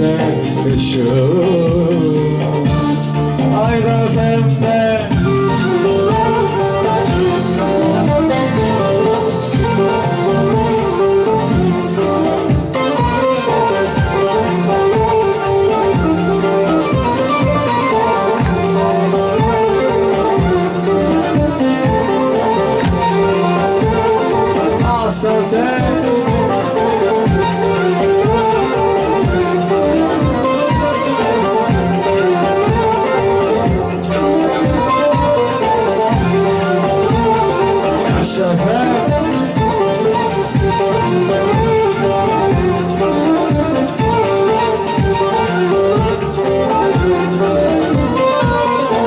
pembe ışığım Ayda pembe Hasta sen yourself happy.